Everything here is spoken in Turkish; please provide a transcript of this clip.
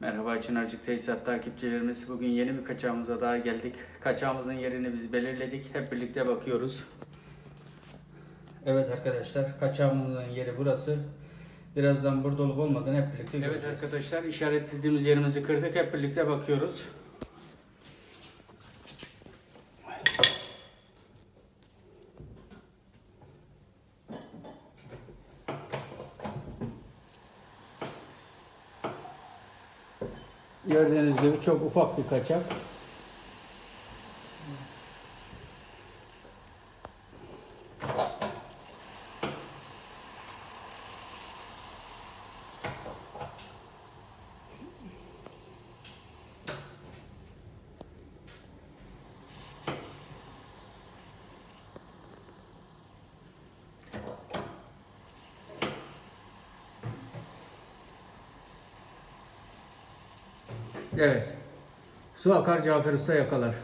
Merhaba Çınarcık Tesisat takipçilerimiz. Bugün yeni bir kaçağımıza daha geldik. Kaçağımızın yerini biz belirledik. Hep birlikte bakıyoruz. Evet arkadaşlar kaçağımızın yeri burası. Birazdan burada olup olmadığını hep birlikte göreceğiz. Evet arkadaşlar işaretlediğimiz yerimizi kırdık. Hep birlikte bakıyoruz. Gördüğünüz gibi çok ufak bir kaçak. Evet. Su akar Cafer Usta yakalar.